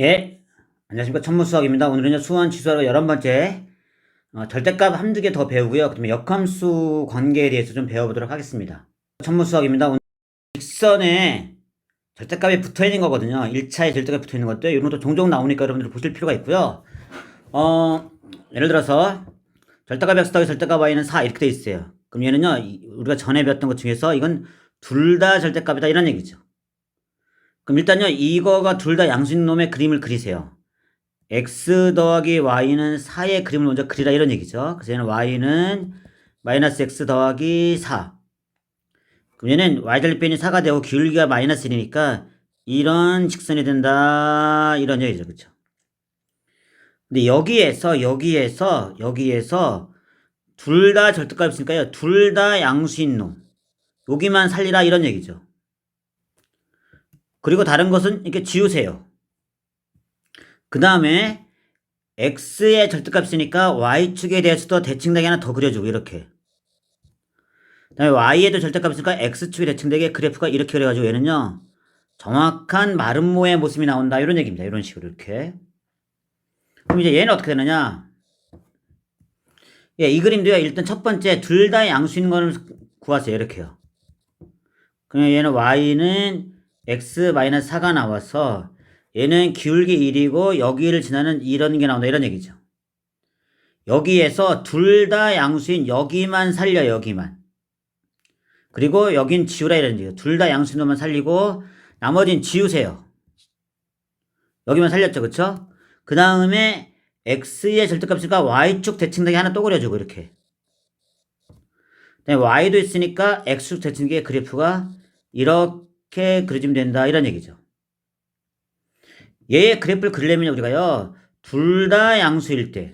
예, 안녕하십니까. 천무수학입니다. 오늘은요, 수원 지수하고 열한 번째, 어, 절대값 한두 개 더 배우고요. 그 다음에 역함수 관계에 대해서 좀 배워보도록 하겠습니다. 천무수학입니다. 오늘 직선에 절대값이 붙어 있는 거거든요. 1차에 절대값이 붙어 있는 것들. 이런 것도 종종 나오니까 여러분들 보실 필요가 있고요. 어, 예를 들어서, 절대값 x 더하기 절대값 y는 4 이렇게 돼 있어요. 그럼 얘는요, 이- 우리가 전에 배웠던 것 중에서 이건 둘 다 절대값이다 이런 얘기죠. 그럼 일단요, 이거가 둘 다 양수인 놈의 그림을 그리세요. x 더하기 y는 4의 그림을 먼저 그리라 이런 얘기죠. 그래서 얘는 y는 마이너스 x 더하기 4. 그럼 얘는 y 절편이 4가 되고 기울기가 마이너스 1이니까 이런 직선이 된다 이런 얘기죠. 그렇죠? 근데 여기에서 여기에서 여기에서 둘 다 절대값이 있으니까요. 둘 다 양수인 놈. 여기만 살리라 이런 얘기죠. 그리고 다른 것은 이렇게 지우세요. 그 다음에 x의 절대값이니까 y축에 대해서도 대칭되게 하나 더 그려주고 이렇게. 그 다음에 y에도 절대값이니까 x축에 대칭되게 그래프가 이렇게 그려가지고 얘는요. 정확한 마름모의 모습이 나온다 이런 얘기입니다. 이런 식으로 이렇게. 그럼 이제 얘는 어떻게 되느냐. 예, 이 그림도요. 일단 첫 번째 둘 다 양수인 거를 구하세요. 이렇게요. 그러면 얘는 y는 x-4가 나와서 얘는 기울기 1이고 여기를 지나는 이런 게 나온다 이런 얘기죠. 여기에서 둘 다 양수인 여기만 살려 여기만. 그리고 여긴 지우라 이런 얘기죠. 둘 다 양수인 놈만 살리고 나머지는 지우세요. 여기만 살렸죠. 그쵸? 그 다음에 x의 절대값이니까 y축 대칭되게 하나 또 그려주고 이렇게. y도 있으니까 x축 대칭되게 그래프가 이렇게 그려지면 된다 이런 얘기죠. 얘의 그래프를 그리려면 우리가요 둘 다 양수일 때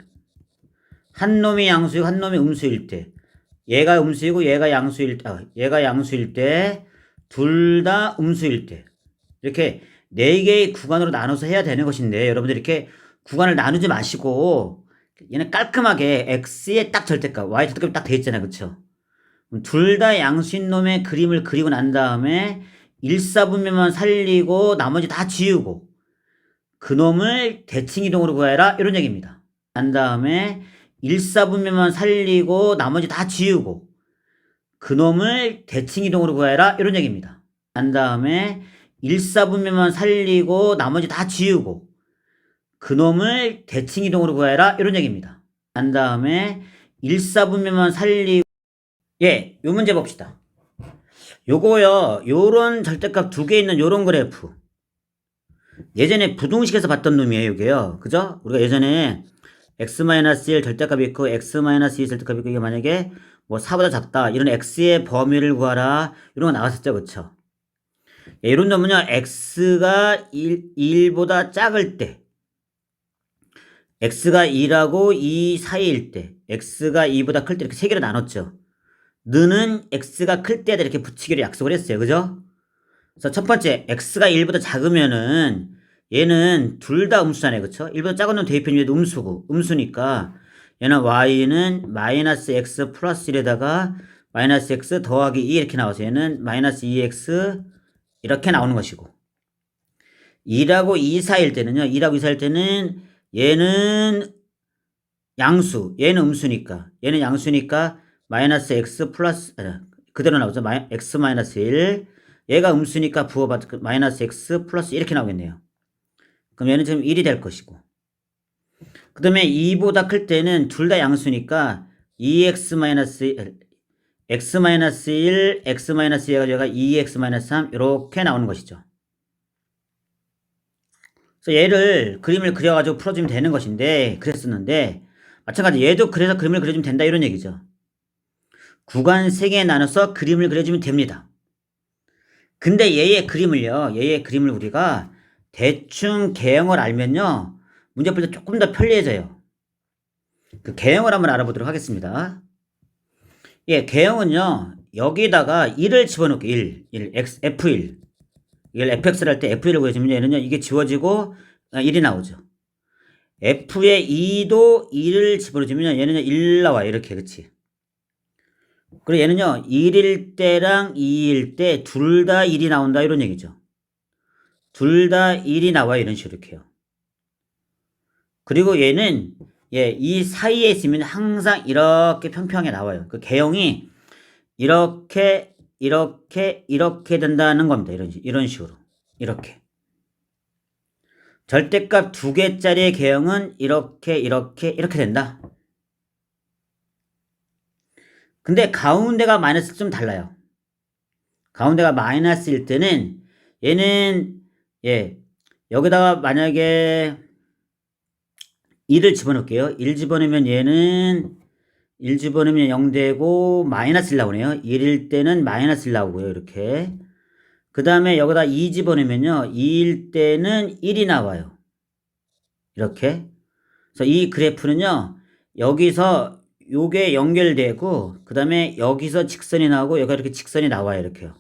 한 놈이 양수이고 한 놈이 음수일 때 얘가 음수이고 얘가 양수일 때 아, 얘가 양수일 때 둘 다 음수일 때. 이렇게 네 개의 구간으로 나눠서 해야 되는 것인데 여러분들 이렇게 구간을 나누지 마시고 얘는 깔끔하게 x의 딱 절대값 y 절대값이 딱 돼 있잖아요. 그쵸? 둘 다 양수인 놈의 그림을 그리고 난 다음에 일사분면만 살리고 나머지 다 지우고 그놈을 대칭 이동으로 구해라 이런 얘기입니다. 난 다음에 일사분면만 살리고 나머지 다 지우고 그놈을 대칭 이동으로 구해라 이런 얘기입니다. 난 다음에 일사분면만 살리고 나머지 다 지우고 그놈을 대칭 이동으로 구해라 이런 얘기입니다. 난 다음에 일사분면만 살리고 예, 요 문제 봅시다. 요거요, 요런 절대값 두 개 있는 요런 그래프. 예전에 부동식에서 봤던 놈이에요, 이게요. 그죠? 우리가 예전에 x-1 절대값이 있고 x-2 절대값이 있고 이게 만약에 뭐 4보다 작다. 이런 x의 범위를 구하라. 이런 거 나왔었죠, 그쵸? 예, 이런 놈은요, x가 1, 1보다 작을 때 x가 2라고 2 사이일 때 x가 2보다 클 때 이렇게 세 개로 나눴죠. 느는 x가 클 때에다 이렇게 붙이기로 약속을 했어요. 그죠? 그래서 첫 번째, x가 1보다 작으면은 얘는 둘 다 음수잖아요. 그쵸? 1보다 작은 놈 대입해주면 얘도 음수고, 음수니까 얘는 y는 마이너스 x 플러스 1에다가 마이너스 x 더하기 2 이렇게 나와서 얘는 마이너스 2x 이렇게 나오는 것이고 2라고 2 사이일 때는요. 2라고 2 사이일 때는 얘는 양수, 얘는 음수니까 얘는 양수니까 마이너스 x 플러스 아, 그대로 나오죠. 마이, x 마이너스 1 얘가 음수니까 부호받 마이너스 x 플러스 이렇게 나오겠네요. 그럼 얘는 지금 1이 될 것이고 그 다음에 2보다 클 때는 둘 다 양수니까 2x 마이너스 x 마이너스 1 x 마이너스 2가 얘가 2x 마이너스 3 이렇게 나오는 것이죠. 그래서 얘를 그림을 그려가지고 풀어주면 되는 것인데 그랬었는데 마찬가지 얘도 그래서 그림을 그려주면 된다 이런 얘기죠. 구간 3개에 나눠서 그림을 그려주면 됩니다. 근데 얘의 그림을요, 얘의 그림을 우리가 대충 개형을 알면요, 문제 풀 때 조금 더 편리해져요. 그 개형을 한번 알아보도록 하겠습니다. 예, 개형은요, 여기다가 1을 집어넣고 1, 1, x, f1. 이걸 fx를 할 때 f1을 구해주면 얘는요, 이게 지워지고 1이 나오죠. f에 2도 1을 집어넣으면 얘는요, 1 나와요. 이렇게, 그치? 그리고 얘는요, 1일 때랑 2일 때 둘 다 1이 나온다 이런 얘기죠. 둘 다 1이 나와요 이런 식으로 이렇게요. 그리고 얘는 예, 이 사이에 있으면 항상 이렇게 평평하게 나와요. 그 개형이 이렇게 이렇게 이렇게 된다는 겁니다. 이런 식- 이런 식으로 이렇게 절대값 두 개짜리의 개형은 이렇게 이렇게 이렇게 된다. 근데 가운데가 마이너스 좀 달라요. 가운데가 마이너스일 때는 얘는 예 여기다가 만약에 1을 집어넣을게요. 1 집어넣으면 얘는 1 집어넣으면 0 되고 마이너스 1 나오네요. 1일 때는 마이너스 1 나오고요. 이렇게. 그 다음에 여기다 2 집어넣으면요. 2일 때는 1이 나와요. 이렇게. 그래서 이 그래프는요. 여기서 요게 연결되고 그 다음에 여기서 직선이 나오고 여기가 이렇게 직선이 나와요. 이렇게요.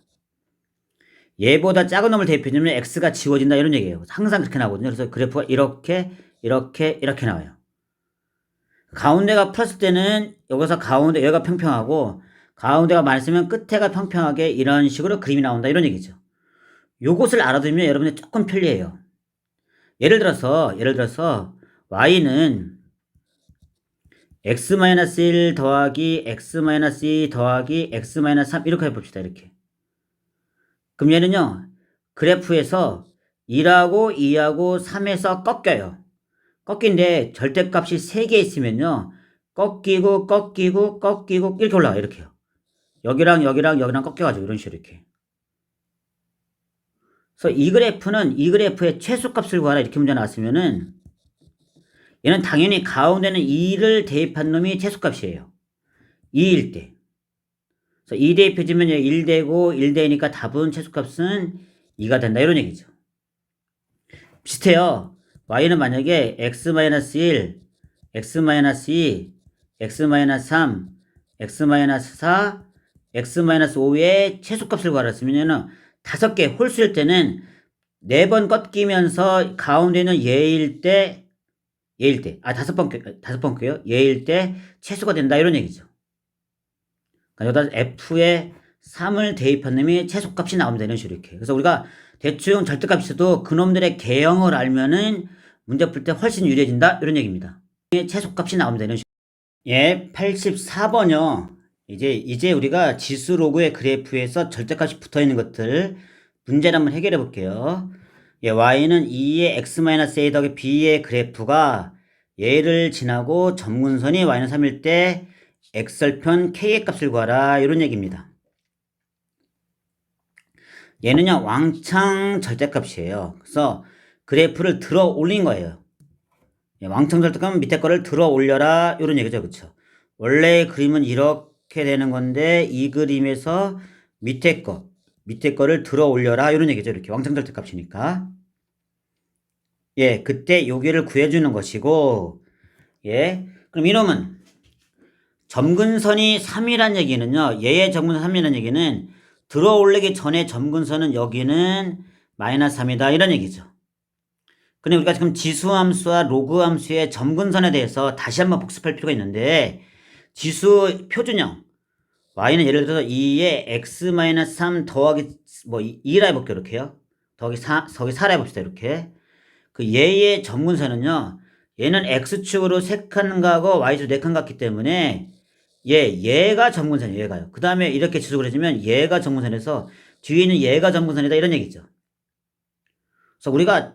얘보다 작은 놈을 대입해주면 x가 지워진다 이런 얘기예요. 항상 그렇게 나오거든요. 그래서 그래프가 이렇게 이렇게 이렇게 나와요. 가운데가 플러스 때는 여기서 가운데 여기가 평평하고 가운데가 많으면 끝에가 평평하게 이런 식으로 그림이 나온다 이런 얘기죠. 요것을 알아두면 여러분이 조금 편리해요. 예를 들어서 예를 들어서 y는 x-1 더하기 x-2 더하기 x-3 이렇게 해봅시다 이렇게. 그럼 얘는요 그래프에서 1하고 2하고 3에서 꺾여요. 꺾인데 절대값이 3개 있으면요. 꺾이고 꺾이고 꺾이고 이렇게 올라가 이렇게요. 여기랑 여기랑 여기랑 꺾여가지고 이런 식으로 이렇게. 그래서 이 그래프는 이 그래프의 최소값을 구하라 이렇게 문제 나왔으면은 얘는 당연히 가운데는 2를 대입한 놈이 최소값이에요. 2일 때. 그래서 2 대입해주면 1 되고 1 되니까 답은 최소값은 2가 된다 이런 얘기죠. 비슷해요. y는 만약에 x-1, x-2, x-3, x-4, x-5의 최소값을 구하랬으면 다섯 개 홀수일 때는 네 번 꺾이면서 가운데는 얘일 때 얘일 때, 아 다섯 번 다섯 번 껴요. 얘일 때 최소가 된다 이런 얘기죠. 그러니까 여기다 f에 3을 대입한 놈이 최소값이 나오면 되는 식으로 이렇게. 그래서 우리가 대충 절대값이 있어도 그놈들의 개형을 알면은 문제 풀 때 훨씬 유리해진다 이런 얘기입니다. 최소값이 나오면 되는 식으로. 예, 84번요. 이제 이제 우리가 지수 로그의 그래프에서 절대값이 붙어 있는 것들 문제를 한번 해결해 볼게요. 예, y는 2의 x-a 더하기 b의 그래프가 얘를 지나고 점근선이 y는 3일 때 x절편 k의 값을 구하라 이런 얘기입니다. 얘는요 왕창 절대값이에요. 그래서 그래프를 들어 올린 거예요. 예, 왕창 절대값은 밑에 거를 들어 올려라 이런 얘기죠, 그렇죠? 원래 그림은 이렇게 되는 건데 이 그림에서 밑에 거 밑에 거를 들어 올려라. 이런 얘기죠, 이렇게 왕창 절대 값이니까. 예, 그때 요기를 구해주는 것이고, 예, 그럼 이놈은 점근선이 3이란 얘기는요, 얘의 점근선 3이라는 얘기는 들어 올리기 전에 점근선은 여기는 마이너스 3이다. 이런 얘기죠. 근데 우리가 지금 지수함수와 로그함수의 점근선에 대해서 다시 한번 복습할 필요가 있는데 지수 표준형 y는 예를 들어서 2에 x-3 더하기 뭐 2라 해볼게요 이렇게요. 더하기 4, 더하기 4라 해봅시다 이렇게. 그 얘의 점근선은요. 얘는 x축으로 3칸 가고 y축 4칸 갔기 때문에 얘, 얘가 점근선이에요, 얘가요. 그 다음에 이렇게 지속을 해주면 얘가 점근선에서 뒤에 있는 얘가 점근선이다, 이런 얘기죠. 그래서 우리가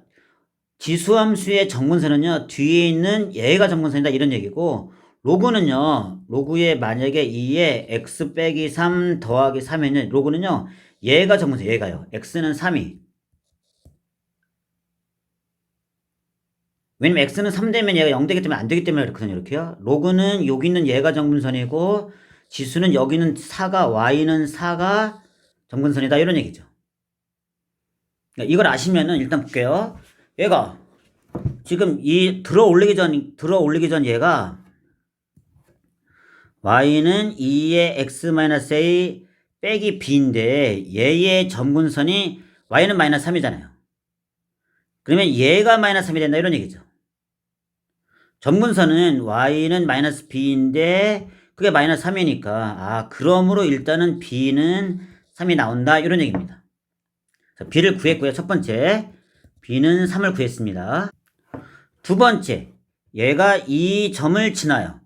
지수함수의 점근선은요, 뒤에 있는 얘가 점근선이다, 이런 얘기고, 로그는요, 로그에 만약에 2에 x 빼기 3 더하기 3에는 로그는요, 얘가 점근선, 얘가요. x는 3이. 왜냐면 x는 3되면 얘가 0 되기 때문에 안 되기 때문에 그렇거든요. 이렇게요. 로그는 여기 있는 얘가 정근선이고 지수는 여기는 4가 y는 4가 정근선이다 이런 얘기죠. 그러니까 이걸 아시면은 일단 볼게요. 얘가 지금 이 들어 올리기 전 들어 올리기 전 얘가 y는 2의 x-a 빼기 b인데 얘의 점근선이 y는 마이너스 3이잖아요. 그러면 얘가 마이너스 3이 된다 이런 얘기죠. 점근선은 y는 마이너스 b인데 그게 마이너스 3이니까 아 그러므로 일단은 b는 3이 나온다 이런 얘기입니다. 자, b를 구했고요. 첫 번째 b는 3을 구했습니다. 두 번째 얘가 이 점을 지나요.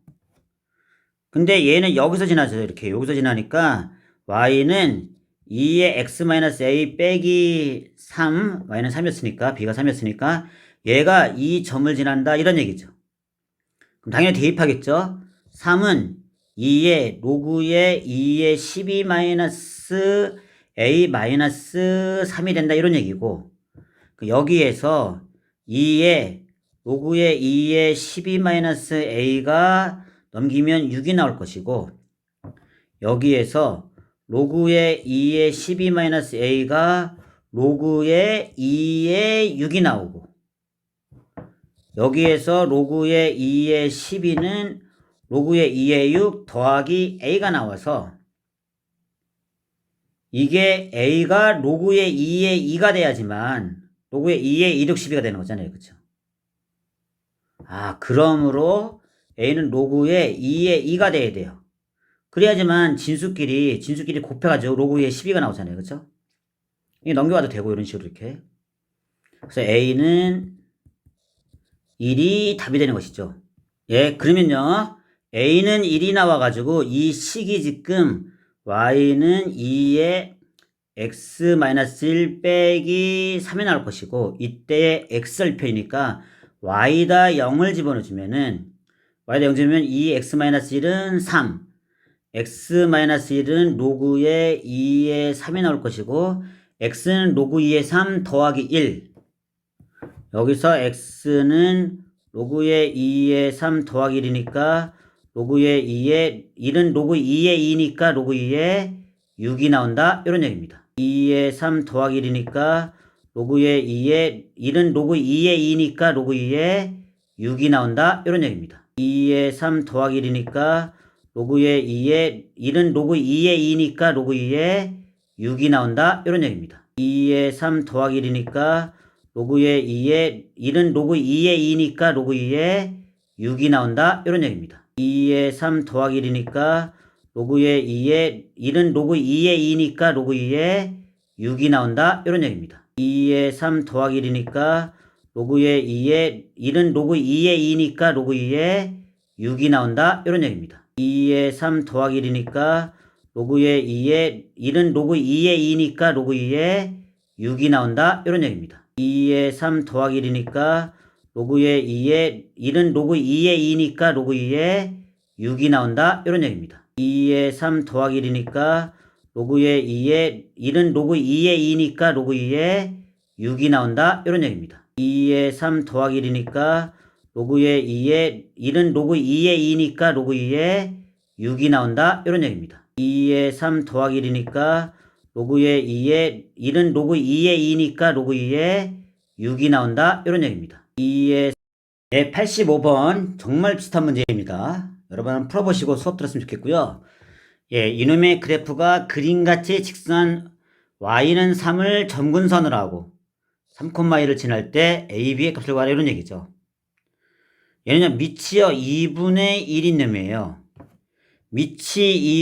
근데 얘는 여기서 지나죠. 이렇게 여기서 지나니까 y는 2의 x-a 빼기 3, y는 3이었으니까 b가 3이었으니까 얘가 이 점을 지난다 이런 얘기죠. 그럼 당연히 대입하겠죠. 3은 2의 로그의 2의 12 마이너스 a 마이너스 3이 된다 이런 얘기고 그 여기에서 2의 로그의 2의 12 마이너스 a가 넘기면 6이 나올 것이고 여기에서 로그의 2의 12 마이너스 a가 로그의 2의 6이 나오고 여기에서 로그의 2의 12는 로그의 2의 6 더하기 a가 나와서 이게 a가 로그의 2의 2가 돼야지만 로그의 2의 2 6 12가 되는 거잖아요. 그렇죠? 아, 그러므로 a는 로그의 2의 2가 돼야 돼요. 그래야지만 진수끼리 진수끼리 곱해가지고 로그의 12가 나오잖아요. 그렇죠? 이게 넘겨가도 되고 이런 식으로 이렇게. 그래서 a는 1이 답이 되는 것이죠. 예, 그러면요. a는 1이 나와가지고 이 식이 지금 y는 2의 x-1 빼기 3이 나올 것이고 이때 x절표이니까 y다 0을 집어넣어주면은 y다 0 집으면 2x-1은 3 x-1은 로그의 2의 3이 나올 것이고 x는 로그 2의 3 더하기 1 여기서 x는 로그의 2의 3 더하기 1이니까 로그의 2의 1은 로그 2의 2니까 로그 2의 6이 나온다 이런 얘기입니다. 2의 3 더하기 1이니까 로그의 2의 1은 로그 2의 2니까 로그 2의 6이 나온다 이런 얘기입니다. 2의 3 더하기 1이니까 로그의 2의 1은 로그 2의 2니까 로그 2의 6이 나온다 이런 얘기입니다. 2의 3 더하기 1이니까 로그의 2의 1은 로그 2의 2니까 로그 2의 6이 나온다 이런 얘기입니다. 2의 3 더하기 1이니까 로그의 2의 1은 로그 2의 2니까 로그 2의 6이 나온다 이런 얘기입니다. 2의 3 더하기 1이니까 로그의 2의 1은 로그 2의 2니까 로그 2의 6이 나온다 이런 얘기입니다. 2의 3 더하기 1이니까 로그의 2의 1은 로그 2의 2니까 로그 2의 6이 나온다 이런 얘기입니다. 2의 3 더하기 1이니까 로그의 2의 1은 로그 2의 2니까 로그 2의 6이 나온다 이런 얘기입니다. 2의 3 더하기 1이니까 로그의 2의 1은 로그 2의 2니까 로그 2의 6이 나온다 이런 얘기입니다. 2의 3 더하기 1이니까 로그의 2의 1은 로그 2의 2니까 로그 2의 6이 나온다 이런 얘기입니다. 2의 3 더하기 1이니까 로그의 2의 1은 로그 2의 2니까 로그 2의 6이 나온다 이런 얘기입니다. 2의 네, 85번 정말 비슷한 문제입니다. 여러분 풀어보시고 수업 들었으면 좋겠고요. 예, 이놈의 그래프가 그림같이 직선 y는 3을 점근선으로 하고 3,2를 지날 때 a, b의 값을 구하라 이런 얘기죠. 얘는요 밑이요 2분의 1인 놈이에요. 밑이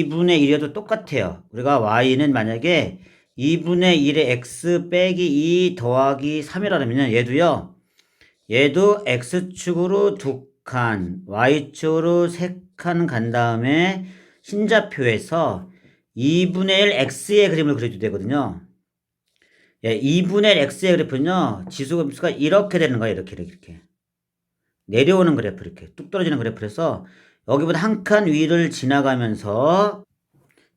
2분의 1이어도 똑같아요. 우리가 y는 만약에 2분의 1의 x 빼기 2 더하기 3이라면 얘도요. 얘도 x축으로 두 칸, y축으로 세 칸 간 다음에 신자표에서 2분의 1 x의 그림을 그려도 되거든요. 예, 2분의 1 x의 그래프는요. 지수가 이렇게 되는 거예요. 이렇게 이렇게 이렇게. 내려오는 그래프 이렇게 뚝 떨어지는 그래프에서 여기보다 한 칸 위를 지나가면서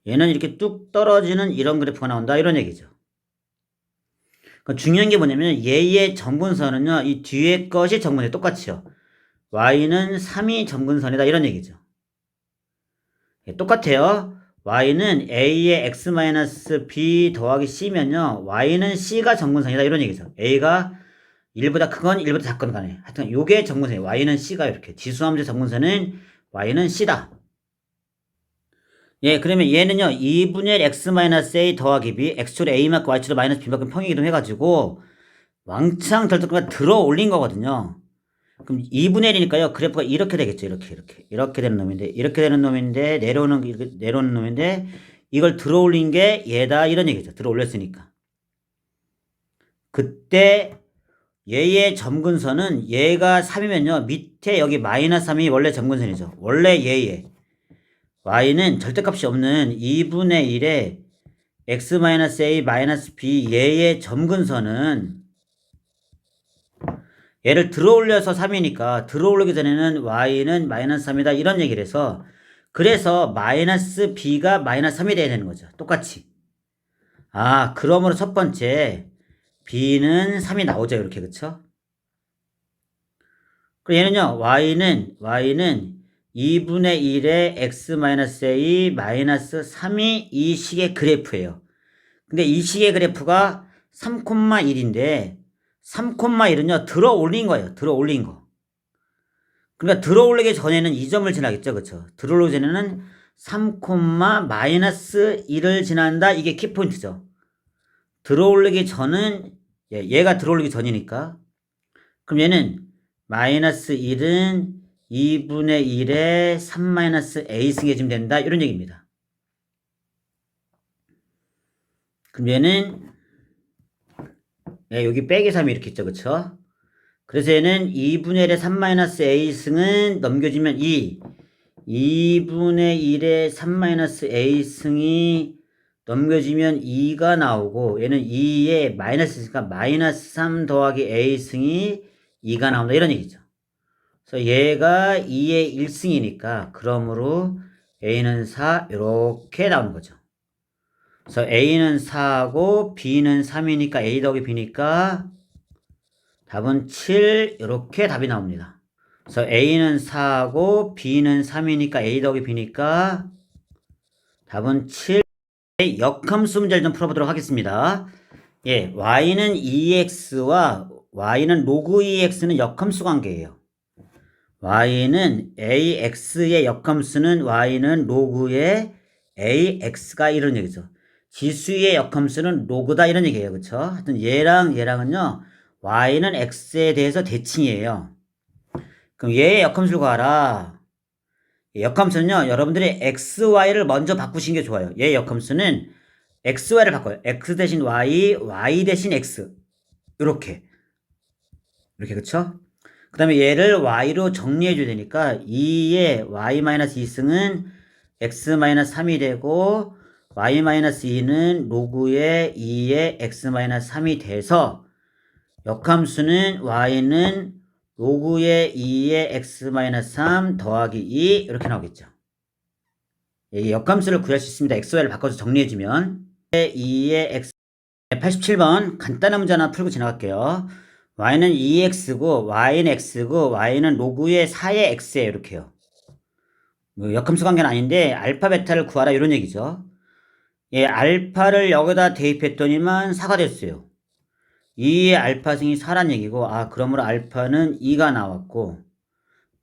얘는 이렇게 뚝 떨어지는 이런 그래프가 나온다 이런 얘기죠. 그러니까 중요한 게 뭐냐면 얘의 정분선은요 이 뒤에 것이 정분이 똑같이요. y는 3이 정분선이다 이런 얘기죠. 예, 똑같아요. Y는 a의 x-b 더하기 c면요 y는 c가 정분선이다 이런 얘기죠. a가 1보다 크건 1보다 작건 간에 하여튼 요게 정분선이에요. y는 c가 이렇게 지수함수 정분선은 y는 c다. 예, 그러면 얘는요, 2분의 x-a 더하기 b, x축으로 a만큼 y축으로 마이너스 b만큼 평행이동 해 가지고, 왕창 절대값 들어 올린 거거든요. 그럼 2분의 1이니까요, 그래프가 이렇게 되겠죠. 이렇게, 이렇게. 이렇게 되는 놈인데, 이렇게 되는 놈인데, 내려오는, 이렇게 내려오는 놈인데, 이걸 들어 올린 게 얘다, 이런 얘기죠. 들어 올렸으니까. 그때, 얘의 점근선은 얘가 3이면요. 밑에 여기 마이너스 3이 원래 점근선이죠. 원래 얘의 y는 절대값이 없는 2분의 1의 x-a 마이너스 b 얘의 점근선은 얘를 들어 올려서 3이니까 들어 올리기 전에는 y는 마이너스 3이다 이런 얘기를 해서 그래서 마이너스 b가 마이너스 3이 돼야 되는 거죠. 똑같이. 아, 그러므로 첫 번째 b는 3이 나오죠. 이렇게 그쵸? 그리고 얘는요. y는 y는 2분의 1의 x-a 마이너스 3이 이 식의 그래프예요. 근데 이 식의 그래프가 3,1인데 3,1은요. 들어 올린 거예요. 들어 올린 거. 그러니까 들어 올리기 전에는 이 점을 지나겠죠. 그쵸? 들어 올리기 전에는 3, 마이너스 1을 지난다. 이게 키포인트죠. 들어 올리기 전은 예, 얘가 들어 올리기 전이니까 그럼 얘는 마이너스 1은 2분의 1에 3 마이너스 a 승해지면 된다. 이런 얘기입니다. 그럼 얘는 예, 여기 빼기 3이 이렇게 있죠. 그쵸? 그래서 얘는 2분의 1에 3 마이너스 a 승은 넘겨지면 2 2분의 1에 3 마이너스 a 승이 넘겨지면 2가 나오고 얘는 2에 마이너스 있으니까 마이너스 3 더하기 a 승이 2가 나온다 이런 얘기죠. 그래서 얘가 2의 1승이니까 그러므로 a는 4 이렇게 나오는 거죠. 그래서 a는 4하고 b는 3이니까 a 더하기 b니까 답은 7 이렇게 답이 나옵니다. 그래서 a는 4하고 b는 3이니까 a 더하기 b니까 답은 7 역함수 문제를 좀 풀어보도록 하겠습니다. 예, y는 2x와 y는 로그 2x는 역함수 관계예요. y는 ax의 역함수는 y는 로그의 ax가 이런 얘기죠. 지수의 역함수는 로그다 이런 얘기예요. 그쵸? 하여튼 얘랑 얘랑은요. y는 x에 대해서 대칭이에요. 그럼 얘의 역함수를 구하라. 역함수는요. 여러분들이 x, y를 먼저 바꾸신 게 좋아요. 얘의 역함수는 x, y를 바꿔요. x 대신 y, y 대신 x. 이렇게. 이렇게 그쵸? 그 다음에 얘를 y로 정리해 줘야 되니까 2의 y-2승은 x-3이 되고 y-2는 로그의 2의 x-3이 돼서 역함수는 y는 로그의 2의 x-3 더하기 2 이렇게 나오겠죠. 이 역함수를 구할 수 있습니다. x, y를 바꿔서 정리해주면 2의 x 87번 간단한 문제 하나 풀고 지나갈게요. y는 2x고 y는 x고 y는 로그의 4의 x예요. 이렇게요. 뭐 역함수 관계는 아닌데 알파 베타를 구하라 이런 얘기죠. 예, 알파를 여기다 대입했더니만 4가 됐어요. 2의 알파승이 4란 얘기고 아 그러므로 알파는 2가 나왔고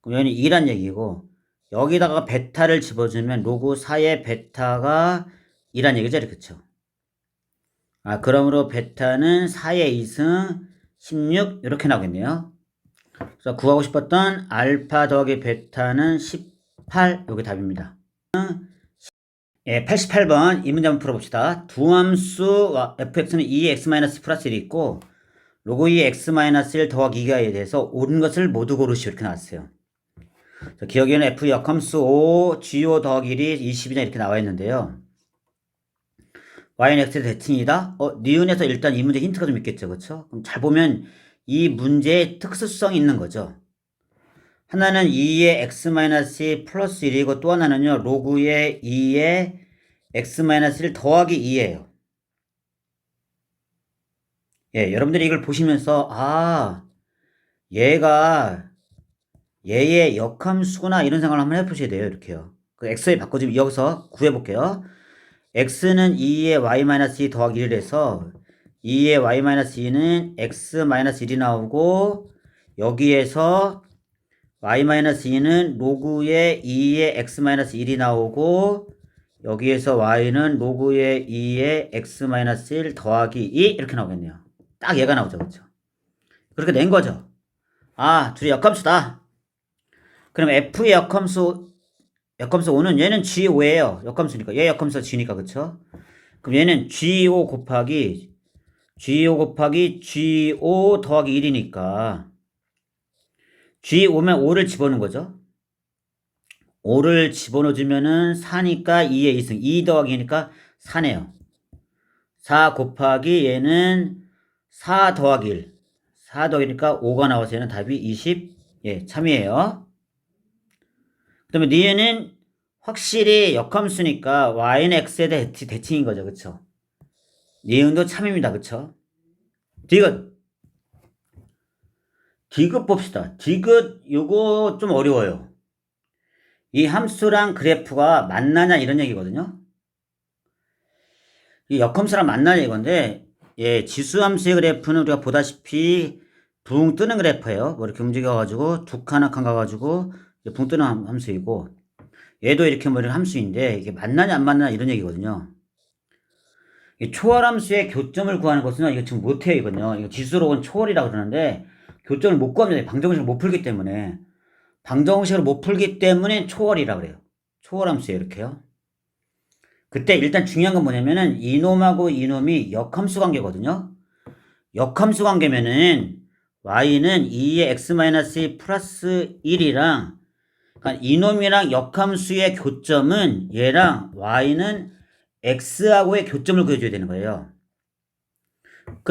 여기는 2란 얘기고 여기다가 베타를 집어주면 로그 4의 베타가 2란 얘기죠. 그렇죠? 아 그러므로 베타는 4의 2승 16 이렇게 나오겠네요. 그래서 구하고 싶었던 알파 더하기 베타는 18 여기 답입니다. 예, 88번 이 문제 한번 풀어봅시다. 두함수 fx는 2x 플러스 1이 있고 로그 2 x-1 더하기 2가 돼서 옳은 것을 모두 고르시오 이렇게 나왔어요. 자, 기억에는 f 역함수 5 go 더하기 1이 20이냐 이렇게 나와 있는데요. y는 x의 대칭이다. 어, 니은에서 일단 이 문제 힌트가 좀 있겠죠. 그렇죠? 그럼 잘 보면 이 문제의 특수성이 있는 거죠. 하나는 2의 x-2 플러스 1이고 또 하나는요. 로그의 2의 x-1 더하기 2예요. 예, 여러분들이 이걸 보시면서 아, 얘가 얘의 역함수구나 이런 생각을 한번 해보셔야 돼요. 이렇게요. 그 x에 바꿔주면 여기서 구해볼게요. x는 2의 y-2 더하기 1을 해서 2의 y-2는 x-1이 나오고 여기에서 y-2는 로그의 2의 x-1이 나오고 여기에서 y는 로그의 2의 x-1 더하기 2 이렇게 나오겠네요. 딱 얘가 나오죠. 그렇죠? 그렇게 낸 거죠. 아, 둘이 역함수다. 그럼 f의 역함수 역함수 5는 얘는 G5예요. 역함수니까. 얘 역함수 G니까 그쵸? 그럼 얘는 G5 곱하기 G5 곱하기 G5 더하기 1이니까 G5면 5를 집어넣은 거죠. 5를 집어넣어주면은 4니까 2의 2승. 2 더하기 2니까 4네요. 4 곱하기 얘는 4 더하기 1. 4 더하기니까 5가 나와서 얘는 답이 20. 예, 참이에요. 그 다음에 니에는 확실히 역함수니까 y는 x에 대칭인 거죠. 그쵸? 니은도 참입니다. 그쵸? 디귿. 디귿 봅시다. 디귿 요거 좀 어려워요. 이 함수랑 그래프가 만나냐 이런 얘기거든요. 이 역함수랑 만나냐 이건데 예, 지수 함수의 그래프는 우리가 보다시피 붕 뜨는 그래프예요. 뭐 이렇게 움직여 가지고 두 칸 한칸 가 가지고 붕 뜨는 함- 함수이고 얘도 이렇게 뭐 이런 함수인데 이게 만나냐 안 만나냐 이런 얘기거든요. 이 초월함수의 교점을 구하는 것은 이거 지금 못해요 이건요. 이거 지수로는 초월이라고 그러는데 교점을 못 구합니다. 방정식을 못 풀기 때문에 방정식을 못 풀기 때문에 초월이라고 그래요. 초월함수예요 이렇게요. 그때 일단 중요한 건 뭐냐면은 이놈하고 이놈이 역함수 관계거든요. 역함수 관계면은 y는 2의 x-2 플러스 1이랑 그러니까 이놈이랑 역함수의 교점은 얘랑 y는 x하고의 교점을 구해줘야 되는 거예요.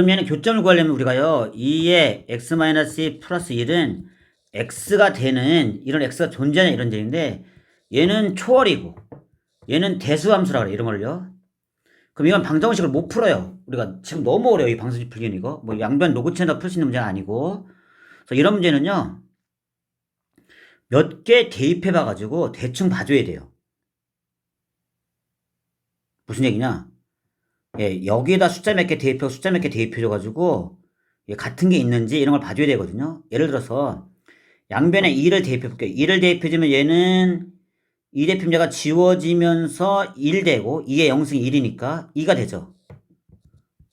얘는 교점을 구하려면 우리가요 2의 x-2 플러스 1은 x가 되는 이런 x가 존재하냐 이런 얘기인데 얘는 초월이고 얘는 대수함수라 그래 이런 걸요. 그럼 이건 방정식을 못 풀어요. 우리가 지금 너무 어려워 이 방정식 풀기는 이거. 뭐 양변 로그체나 풀 수 있는 문제가 아니고. 그래서 이런 문제는요. 몇 개 대입해 봐 가지고 대충 봐줘야 돼요. 무슨 얘기냐? 예, 여기에다 숫자 몇 개 대입하고 숫자 몇 개 대입해 줘 가지고 예, 같은 게 있는지 이런 걸 봐줘야 되거든요. 예를 들어서 양변에 2를 대입해 볼게요. 2를 대입해 주면 얘는 2 대표자가 지워지면서 1 되고 2의 0승이 1이니까 2가 되죠.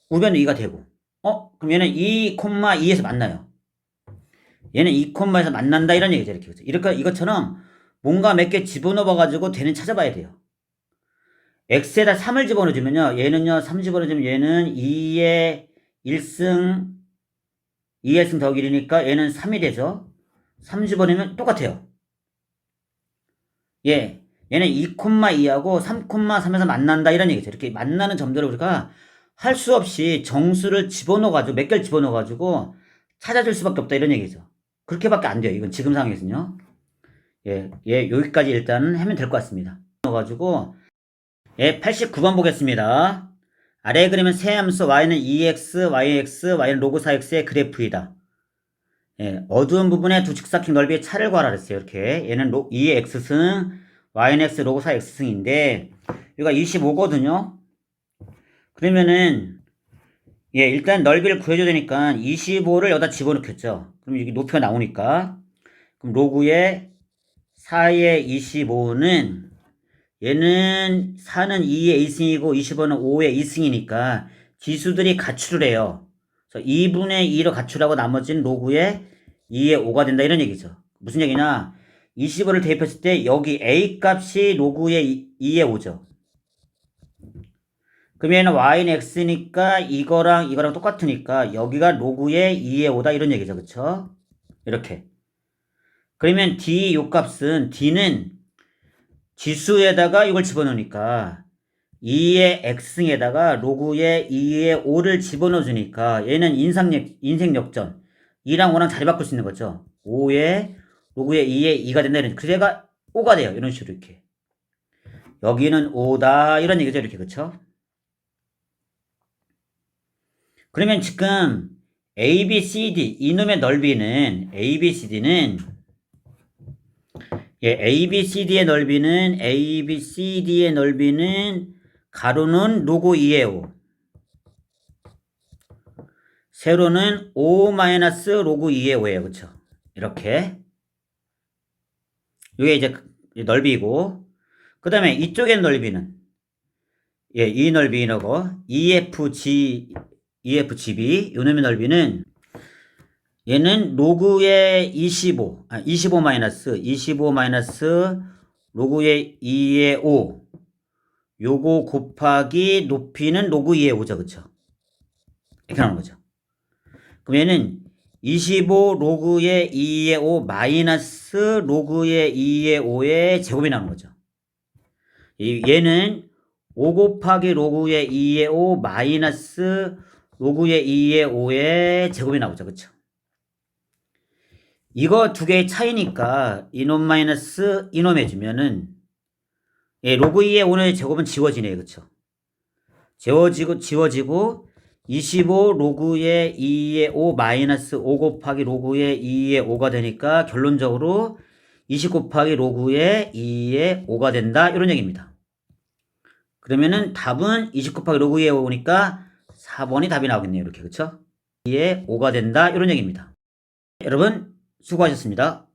우변은 2가 되고 어? 그럼 얘는 2, 2에서 만나요. 얘는 2, 2에서 만난다 이런 얘기죠. 이렇게? 이렇게 이것처럼 뭔가 몇 개 집어넣어 가지고 되는 찾아봐야 돼요. X에다 3을 집어넣어 주면요. 얘는요. 3 집어넣어 주면 얘는 2의 1승 2의 1승 더하기 1이니까 얘는 3이 되죠. 3 집어넣으면 똑같아요. 예. 얘는 2,2하고 3,3에서 만난다 이런 얘기죠. 이렇게 만나는 점들을 우리가 할 수 없이 정수를 집어넣어 가지고 몇 개를 집어넣어 가지고 찾아줄 수밖에 없다 이런 얘기죠. 그렇게밖에 안 돼요. 이건 지금 상황에서는요. 예, 예, 여기까지 일단은 하면 될 것 같습니다. 넣어가지고 예, 89번 보겠습니다. 아래 그림은 세 함수 y는 2x, yx, y는 로그 4x의 그래프이다. 예, 어두운 부분에 두 직사각 넓이의 차를 구하라 그랬어요. 이렇게 얘는 로, 2의 x승, y는 x, 로그 4 x승인데 여기가 25거든요. 그러면은 예, 일단 넓이를 구해줘야 되니까 25를 여기다 집어넣겠죠. 그럼 여기 높이가 나오니까 그럼 로그의 4의 25는 얘는 4는 2의 2승이고 25는 5의 2승이니까 지수들이 가출을 해요. 그래서 2분의 2로 가출하고 나머지는 로그의 2의 5가 된다 이런 얘기죠. 무슨 얘기냐? 25를 대입했을 때 여기 a 값이 로그의 2의 5죠. 그럼 얘는 y는 x니까 이거랑 이거랑 똑같으니까 여기가 로그의 2의 5다 이런 얘기죠. 그쵸? 이렇게. 그러면 d 요 값은 d는 지수에다가 이걸 집어넣으니까 2의 x승에다가 로그의 2의 5를 집어넣어 주니까 얘는 인상 인생 역전 2랑 5랑 자리 바꿀 수 있는 거죠. 5의 로그의 2의 2가 된다 이런 그래서 얘가 5가 돼요. 이런 식으로 이렇게. 여기는 5다 이런 얘기죠. 이렇게 그쵸? 그러면 지금 A, B, C, D 이놈의 넓이는 A, B, C, D는 예, A, B, C, D의 넓이는 A, B, C, D의 넓이는 가로는 2의 5 세로는 5 마이너스 로그 2의 5예요. 그쵸? 이렇게. 이게 이제 넓이고. 그 다음에 이쪽의 넓이는? 예, 이 넓이라고. EFG EFGB 요놈의 넓이는 얘는 로그의 25, 아, 25 마이너스 25 마이너스 로그의 2의 5 요거 곱하기 높이는 로그 2의 5죠. 그쵸? 이렇게 나오는 거죠. 그럼 얘는 25 로그의 2의 5 마이너스 로그의 2의 5의 제곱이 나오는 거죠. 이- 얘는 5 곱하기 로그의 2의 5 마이너스 로그의 2의 5의 제곱이 나오죠. 그쵸? 이거 두 개의 차이니까 이놈 마이너스 이놈 해주면은 예, 로그 2의 5의 제곱은 지워지네요. 그쵸? 지워지고 지워지고 25 로그의 2의 5 마이너스 5 곱하기 로그의 2의 5가 되니까 결론적으로 20 곱하기 로그의 2의 5가 된다. 이런 얘기입니다. 그러면은 답은 20 곱하기 로그의 5니까 4번이 답이 나오겠네요. 이렇게 그쵸? 2의 5가 된다. 이런 얘기입니다. 여러분 수고하셨습니다.